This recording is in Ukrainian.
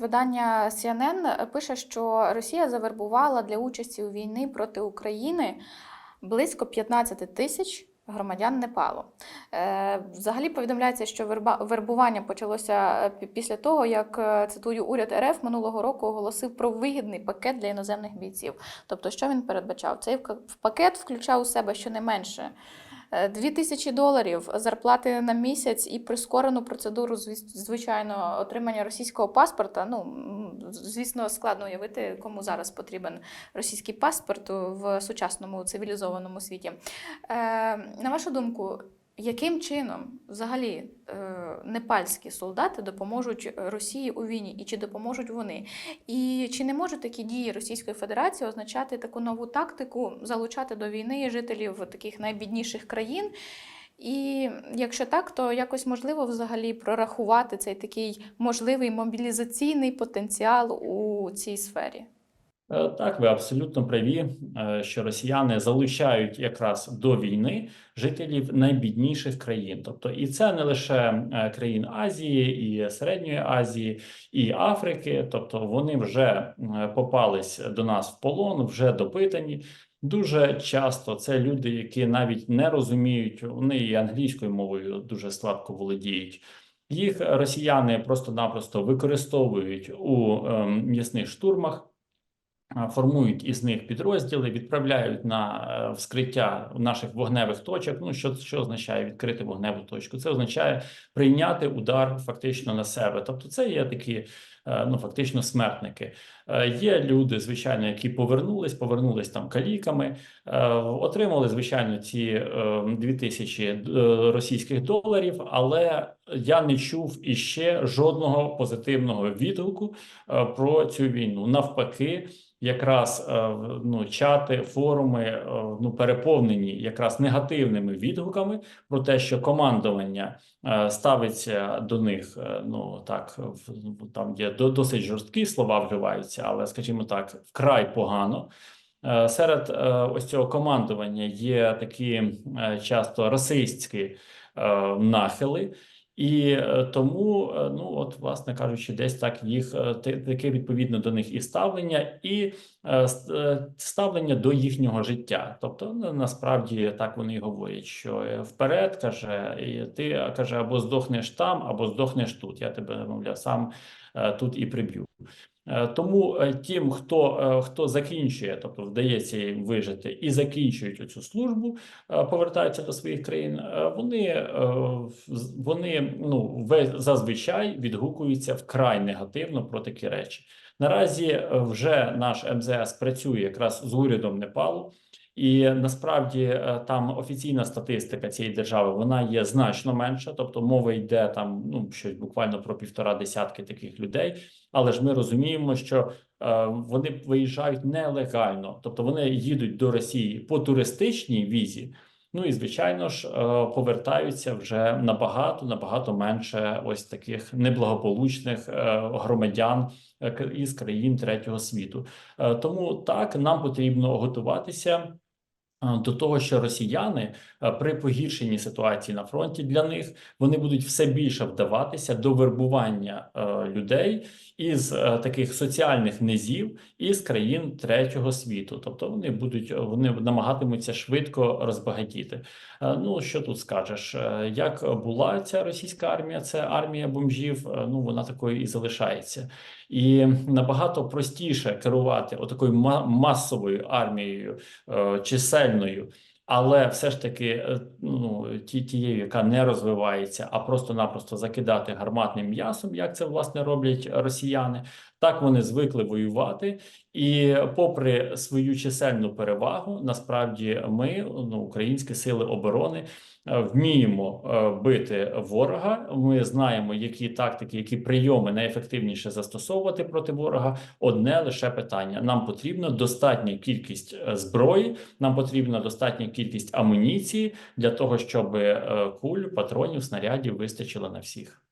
Видання CNN пише, що Росія завербувала для участі у війні проти України близько 15 тисяч громадян Непалу. Е, Взагалі повідомляється, що вербування почалося е, після того, як е, цитую уряд РФ минулого року оголосив про вигідний пакет для іноземних бійців. Тобто, що він передбачав? Цей пакет включав у себе щонайменше. 2 тисячі доларів зарплати на місяць і прискорену процедуру, звичайно, отримання російського паспорта. Ну, звісно, складно уявити, кому зараз потрібен російський паспорт в сучасному цивілізованому світі. Е, на вашу думку, яким чином взагалі е, непальські солдати допоможуть Росії у війні, і чи допоможуть вони? І чи не можуть такі дії Російської Федерації означати таку нову тактику залучати до війни жителів таких найбідніших країн? І якщо так, то якось можливо взагалі прорахувати цей такий можливий мобілізаційний потенціал у цій сфері? Е, Так, ви абсолютно праві, е, що росіяни залучають якраз до війни жителів найбідніших країн. Тобто, і це не лише е, країн Азії, і Середньої Азії, і Африки. Тобто, вони вже попались до нас в полон, вже допитані. Дуже часто це люди, які навіть не розуміють, вони і англійською мовою дуже слабко володіють. Їх росіяни просто-напросто використовують у ем, м'ясних штурмах формують із них підрозділи, відправляють на е, вскриття наших вогневих точок. Ну що, що означає відкрити вогневу точку? Це означає прийняти удар фактично на себе. Тобто, це є такі. Е, Ну, фактично, смертники. Е, Є люди, звичайно, які повернулись, повернулись там каліками, е, отримали, звичайно, ці е, 2000 е, російських доларів, але я не чув іще жодного позитивного відгуку про цю війну. Навпаки, якраз ну, чати, форуми ну, переповнені якраз негативними відгуками про те, що командування ставиться до них. Ну так, там є досить жорсткі слова вживаються, але, скажімо так, вкрай погано. Е, Серед е, ось цього командування є такі е, часто расистські нахили. І е, тому, е, ну от, власне кажучи, десь так їх е, таке відповідно до них і ставлення, і ставлення до їхнього життя. Тобто, ну, насправді так вони й говорять, що вперед каже, і ти каже, або здохнеш там, або здохнеш тут. Я тебе мовляв сам тут і приб'ю. Е, Тому е, тим, хто, е, хто закінчує, тобто вдається їм вижити і закінчують оцю службу, повертаються до своїх країн, вони, вони ну, зазвичай відгукуються вкрай негативно про такі речі. Наразі вже наш МЗС працює якраз з урядом Непалу. І насправді е, там офіційна статистика цієї держави вона є значно менша, тобто мова йде там ну щось буквально про півтора десятки таких людей. Але ж ми розуміємо, що е, вони виїжджають нелегально, тобто вони їдуть до Росії по туристичній візі. Ну і звичайно ж е, повертаються вже набагато набагато менше ось таких неблагополучних е, громадян е, із країн третього світу. Е, Тому так нам потрібно готуватися. Е, До того, що росіяни е, при погіршенні ситуації на фронті для них вони будуть все більше вдаватися до вербування е, людей із е, таких соціальних низів із країн третього світу. Тобто вони будуть вони намагатимуться швидко розбагатіти. Е, Ну що тут скажеш? Е, Як була ця російська армія? Це армія бомжів. е, Ну вона такою і залишається. І набагато простіше керувати отакою масовою армією е, чисельною, але все ж таки е, ну, ті, тією, яка не розвивається, а просто-напросто закидати гарматним м'ясом, як це власне роблять росіяни. Так вони звикли воювати, і попри свою чисельну перевагу, насправді ми, ну, українські сили оборони, е, вміємо е, бити ворога. Ми знаємо, які тактики, які прийоми найефективніше застосовувати проти ворога. Одне лише питання: нам потрібна достатня кількість е, зброї, нам потрібна достатня кількість амуніції для того, щоб куль, патронів, снарядів вистачило на всіх.